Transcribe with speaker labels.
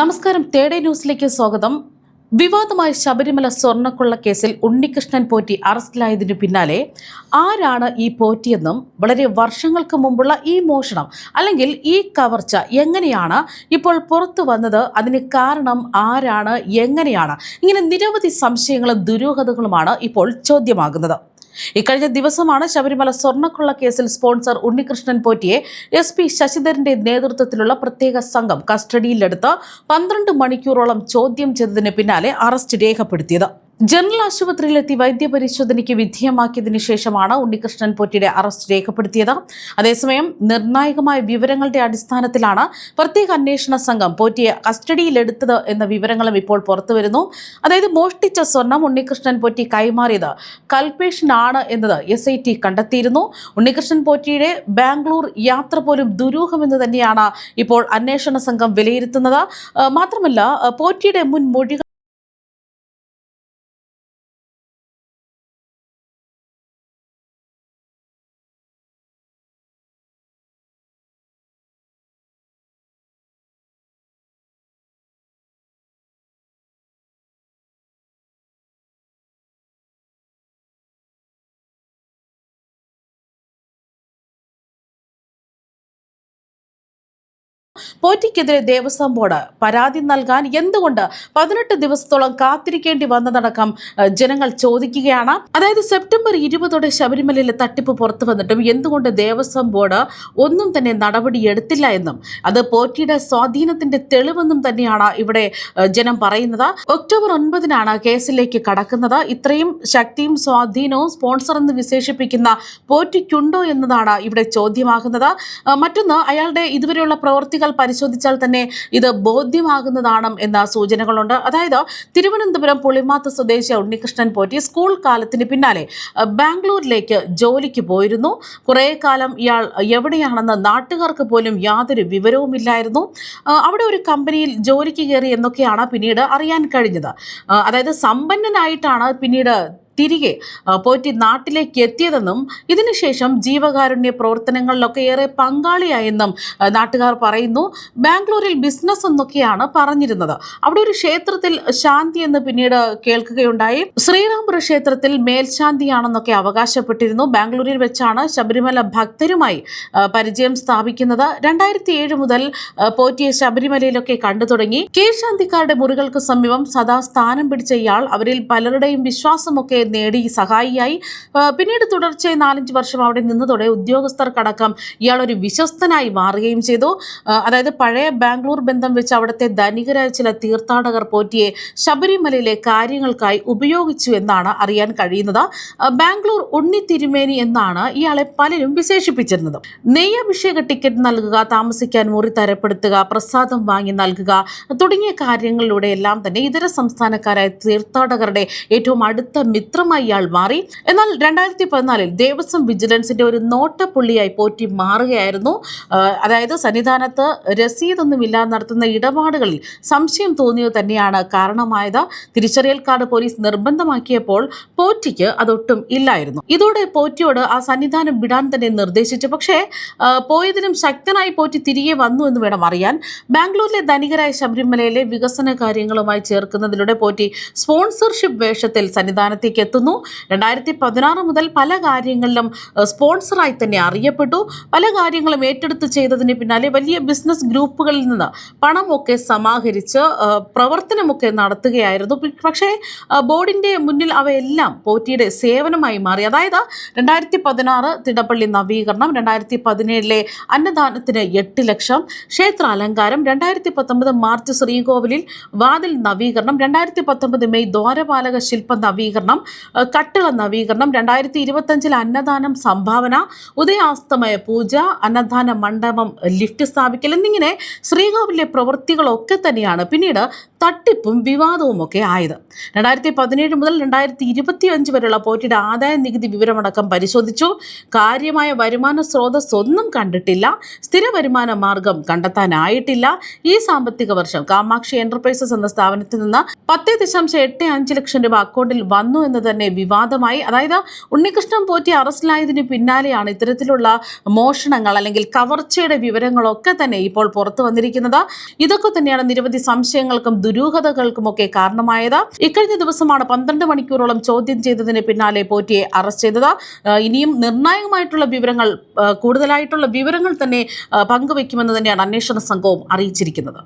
Speaker 1: നമസ്കാരം തേടേ ന്യൂസിലേക്ക് സ്വാഗതം. വിവാദമായ ശബരിമല സ്വർണക്കൊള്ള കേസിൽ ഉണ്ണികൃഷ്ണൻ പോറ്റി അറസ്റ്റിലായതിനു പിന്നാലെ ആരാണ് ഈ പോറ്റിയെന്നും വളരെ വർഷങ്ങൾക്ക് മുമ്പുള്ള ഈ മോഷണം അല്ലെങ്കിൽ ഈ കവർച്ച എങ്ങനെയാണ് ഇപ്പോൾ പുറത്തു വന്നത് അതിന് കാരണം ആരാണ് എങ്ങനെയാണ്? ഇങ്ങനെ നിരവധി സംശയങ്ങളും ദുരൂഹതകളുമാണ് ഇപ്പോൾ ചോദ്യമാകുന്നത്. ഇക്കഴിഞ്ഞ ദിവസമാണ് ശബരിമല സ്വർണക്കൊള്ള കേസിൽ സ്പോൺസർ ഉണ്ണികൃഷ്ണൻ പോറ്റിയെ എസ് പി ശശിധരന്റെ നേതൃത്വത്തിലുള്ള പ്രത്യേക സംഘം കസ്റ്റഡിയിലെടുത്ത് പന്ത്രണ്ട് മണിക്കൂറോളം ചോദ്യം ചെയ്തതിന് പിന്നാലെ അറസ്റ്റ് രേഖപ്പെടുത്തിയത്. ജനറൽ ആശുപത്രിയിലെത്തി വൈദ്യപരിശോധനയ്ക്ക് വിധേയമാക്കിയതിനു ശേഷമാണ് ഉണ്ണികൃഷ്ണൻ പൊറ്റിയുടെ അറസ്റ്റ് രേഖപ്പെടുത്തിയത്. അതേസമയം നിർണായകമായ വിവരങ്ങളുടെ അടിസ്ഥാനത്തിലാണ് പ്രത്യേക അന്വേഷണ സംഘം പോറ്റിയെ കസ്റ്റഡിയിലെടുത്തത് എന്ന വിവരങ്ങളും ഇപ്പോൾ പുറത്തുവരുന്നു. അതായത് മോഷ്ടിച്ച സ്വർണം ഉണ്ണികൃഷ്ണൻ പോറ്റി കൈമാറിയത് കൽപേഷനാണ് എന്നത് എസ് ഐ ടി കണ്ടെത്തിയിരുന്നു. ഉണ്ണികൃഷ്ണൻ പോറ്റിയുടെ ബാംഗ്ലൂർ യാത്ര പോലും ദുരൂഹമെന്ന് തന്നെയാണ് ഇപ്പോൾ അന്വേഷണ സംഘം വിലയിരുത്തുന്നത്. മാത്രമല്ല പോറ്റിയുടെ മുൻ മൊഴികൾ പോറ്റിക്കെതിരെ ദേവസ്വം ബോർഡ് പരാതി നൽകാൻ എന്തുകൊണ്ട് പതിനെട്ട് ദിവസത്തോളം കാത്തിരിക്കേണ്ടി വന്നതടക്കം ജനങ്ങൾ ചോദിക്കുകയാണ്. അതായത് സെപ്റ്റംബർ ഇരുപതോടെ ശബരിമലയിലെ തട്ടിപ്പ് പുറത്തു വന്നിട്ടും എന്തുകൊണ്ട് ദേവസ്വം ബോർഡ് ഒന്നും തന്നെ നടപടി നടപടിയെടുത്തില്ല എന്നും അത് പോറ്റിയുടെ സ്വാധീനത്തിന്റെ തെളിവെന്നും തന്നെയാണ് ഇവിടെ ജനം പറയുന്നത്. ഒക്ടോബർ ഒൻപതിനാണ് കേസിലേക്ക് കടക്കുന്നത്. ഇത്രയും ശക്തിയും സ്വാധീനവും സ്പോൺസർ എന്ന് വിശേഷിപ്പിക്കുന്ന പോറ്റിക്കുണ്ടോ എന്നതാണ് ഇവിടെ ചോദ്യമാകുന്നത്. മറ്റൊന്ന് അയാളുടെ ഇതുവരെയുള്ള പ്രവർത്തികൾ പരിശോധിച്ചാൽ തന്നെ ഇത് ബോധ്യമാകുന്നതാണ് എന്ന സൂചനകളുണ്ട്. അതായത് തിരുവനന്തപുരം പുളിമാത്ത സ്വദേശി ഉണ്ണികൃഷ്ണൻ പോറ്റി സ്കൂൾ കാലത്തിന് പിന്നാലെ ബാംഗ്ലൂരിലേക്ക് ജോലിക്ക് പോയിരുന്നു. കുറേ കാലം ഇയാൾ എവിടെയാണെന്ന് നാട്ടുകാർക്ക് പോലും യാതൊരു വിവരവുമില്ലായിരുന്നു. അവിടെ ഒരു കമ്പനിയിൽ ജോലിക്ക് കയറി എന്നൊക്കെയാണ് പിന്നീട് അറിയാൻ കഴിഞ്ഞത്. അതായത് സമ്പന്നനായിട്ടാണ് പിന്നീട് തിരികെ പോറ്റി നാട്ടിലേക്ക് എത്തിയതെന്നും ഇതിനുശേഷം ജീവകാരുണ്യ പ്രവർത്തനങ്ങളിലൊക്കെ ഏറെ പങ്കാളിയായെന്നും നാട്ടുകാർ പറയുന്നു. ബാംഗ്ലൂരിൽ ബിസിനസ് എന്നൊക്കെയാണ് പറഞ്ഞിരുന്നത്. അവിടെ ഒരു ക്ഷേത്രത്തിൽ ശാന്തി എന്ന് പിന്നീട് കേൾക്കുകയുണ്ടായി. ശ്രീരാമപുര ക്ഷേത്രത്തിൽ മേൽശാന്തിയാണെന്നൊക്കെ അവകാശപ്പെട്ടിരുന്നു. ബാംഗ്ലൂരിൽ വെച്ചാണ് ശബരിമല ഭക്തരുമായി പരിചയം സ്ഥാപിക്കുന്നത്. രണ്ടായിരത്തി ഏഴ് മുതൽ പോറ്റിയ പോറ്റിയെ ശബരിമലയിലൊക്കെ കണ്ടു തുടങ്ങി കീഴ്ശാന്തിക്കാരുടെ മുറികൾക്ക് സമീപം സദാ സ്ഥാനം പിടിച്ച ഇയാൾ അവരിൽ പലരുടെയും വിശ്വാസമൊക്കെ നേടി സഹായിയായി. പിന്നീട് തുടർച്ചയായി നാലഞ്ച് വർഷം അവിടെ നിന്നതോടെ ഉദ്യോഗസ്ഥർക്കടക്കം ഇയാളൊരു വിശ്വസ്തനായി മാറുകയും ചെയ്തു. അതായത് പഴയ ബാംഗ്ലൂർ ബന്ധം വെച്ച് അവിടുത്തെ ധനികരായ ചില തീർത്ഥാടകർ പോറ്റിയെ ശബരിമലയിലെ കാര്യങ്ങൾക്കായി ഉപയോഗിച്ചു എന്നാണ് അറിയാൻ കഴിയുന്നത്. ബാംഗ്ലൂർ ഉണ്ണി തിരുമേനി എന്നാണ് ഇയാളെ പലരും വിശേഷിപ്പിച്ചിരുന്നത്. നെയ്യഭിഷേക ടിക്കറ്റ് നൽകുക താമസിക്കാൻ മുറി തരപ്പെടുത്തുക പ്രസാദം വാങ്ങി നൽകുക തുടങ്ങിയ കാര്യങ്ങളിലൂടെ എല്ലാം തന്നെ ഇതര സംസ്ഥാനക്കാരായ തീർത്ഥാടകരുടെ ഏറ്റവും അടുത്ത മിത്രമായി ഇയാൾ മാറി. എന്നാൽ രണ്ടായിരത്തി പതിനാലിൽ ദേവസ്വം വിജിലൻസിന്റെ ഒരു നോട്ടപ്പുള്ളിയായി പോറ്റി മാറുകയായിരുന്നു. അതായത് സന്നിധാനത്ത് രസീതൊന്നുമില്ലാതെ നടത്തുന്ന ഇടപാടുകളിൽ സംശയം തോന്നിയത് തന്നെയാണ് കാരണമായത്. തിരിച്ചറിയൽ കാർഡ് പോലീസ് നിർബന്ധമാക്കിയപ്പോൾ പോറ്റിക്ക് അതൊട്ടും ഇല്ലായിരുന്നു. ഇതോടെ പോറ്റിയോട് ആ സന്നിധാനം വിടാൻ തന്നെ നിർദ്ദേശിച്ചു. പക്ഷേ പോയതിനും ശക്തനായി പോറ്റി തിരികെ വന്നു എന്ന് വേണം അറിയാൻ. ബാംഗ്ലൂരിലെ ധനികരായ ശബരിമലയിലെ വികസന കാര്യങ്ങളുമായി ചേർക്കുന്നതിലൂടെ പോറ്റി സ്പോൺസർഷിപ്പ് വേഷത്തിൽ സന്നിധാനത്തേക്ക് എത്തുന്നു. രണ്ടായിരത്തി പതിനാറ് മുതൽ പല കാര്യങ്ങളിലും സ്പോൺസറായി തന്നെ അറിയപ്പെട്ടു. പല കാര്യങ്ങളും ഏറ്റെടുത്ത് ചെയ്തതിന് പിന്നാലെ വലിയ ബിസിനസ് ഗ്രൂപ്പുകളിൽ നിന്ന് പണമൊക്കെ സമാഹരിച്ച് പ്രവർത്തനമൊക്കെ നടത്തുകയായിരുന്നു. പക്ഷേ ബോർഡിന്റെ മുന്നിൽ അവയെല്ലാം പോറ്റിയുടെ സേവനമായി മാറി. അതായത് രണ്ടായിരത്തി പതിനാറ് തിടപ്പള്ളി നവീകരണം രണ്ടായിരത്തി പതിനേഴിലെ അന്നദാനത്തിന് എട്ട് ലക്ഷം ക്ഷേത്ര അലങ്കാരം രണ്ടായിരത്തി പത്തൊമ്പത് മാർച്ച് ശ്രീകോവിലിൽ വാതിൽ നവീകരണം രണ്ടായിരത്തി പത്തൊമ്പത് മെയ് ദ്വാരപാലക ശില്പ നവീകരണം കട്ടിള നവീകരണം. രണ്ടായിരത്തി ഇരുപത്തഞ്ചിൽ അന്നദാനം സംഭാവന ഉദയാസ്തമയ പൂജ അന്നദാന മണ്ഡപം ലിഫ്റ്റ് സ്ഥാപിക്കൽ എന്നിങ്ങനെ ശ്രീകോവിലെ പ്രവൃത്തികളൊക്കെ തന്നെയാണ്. പിന്നീട് തട്ടിപ്പും വിവാദവും ഒക്കെ ആയത്. രണ്ടായിരത്തി പതിനേഴ് മുതൽ രണ്ടായിരത്തി ഇരുപത്തി അഞ്ച് വരെയുള്ള പോറ്റിയുടെ ആദായ നികുതി വിവരമടക്കം പരിശോധിച്ചു. കാര്യമായ വരുമാന സ്രോതസ് ഒന്നും കണ്ടിട്ടില്ല. സ്ഥിര വരുമാന മാർഗം കണ്ടെത്താനായിട്ടില്ല. ഈ സാമ്പത്തിക വർഷം കാമാക്ഷി എന്റർപ്രൈസസ് എന്ന സ്ഥാപനത്തിൽ നിന്ന് പത്ത് ദശാംശം എട്ട് അഞ്ച് ലക്ഷം രൂപ അക്കൗണ്ടിൽ വന്നു എന്ന് തന്നെ വിവാദമായി. അതായത് ഉണ്ണികൃഷ്ണൻ പോറ്റി അറസ്റ്റിലായതിന് പിന്നാലെയാണ് ഇത്തരത്തിലുള്ള മോഷണങ്ങൾ അല്ലെങ്കിൽ കവർച്ചയുടെ വിവരങ്ങളൊക്കെ തന്നെ ഇപ്പോൾ പുറത്തു വന്നിരിക്കുന്നത്. ഇതൊക്കെ തന്നെയാണ് നിരവധി സംശയങ്ങൾക്കും ദുരൂഹതകൾക്കുമൊക്കെ കാരണമായത്. ഇക്കഴിഞ്ഞ ദിവസമാണ് പന്ത്രണ്ട് മണിക്കൂറോളം ചോദ്യം ചെയ്തതിന് പിന്നാലെ പോറ്റിയെ അറസ്റ്റ് ചെയ്തത്. ഇനിയും നിർണായകമായിട്ടുള്ള വിവരങ്ങൾ കൂടുതലായിട്ടുള്ള വിവരങ്ങൾ തന്നെ പങ്കുവയ്ക്കുമെന്ന് തന്നെയാണ് അന്വേഷണ സംഘവും അറിയിച്ചിരിക്കുന്നത്.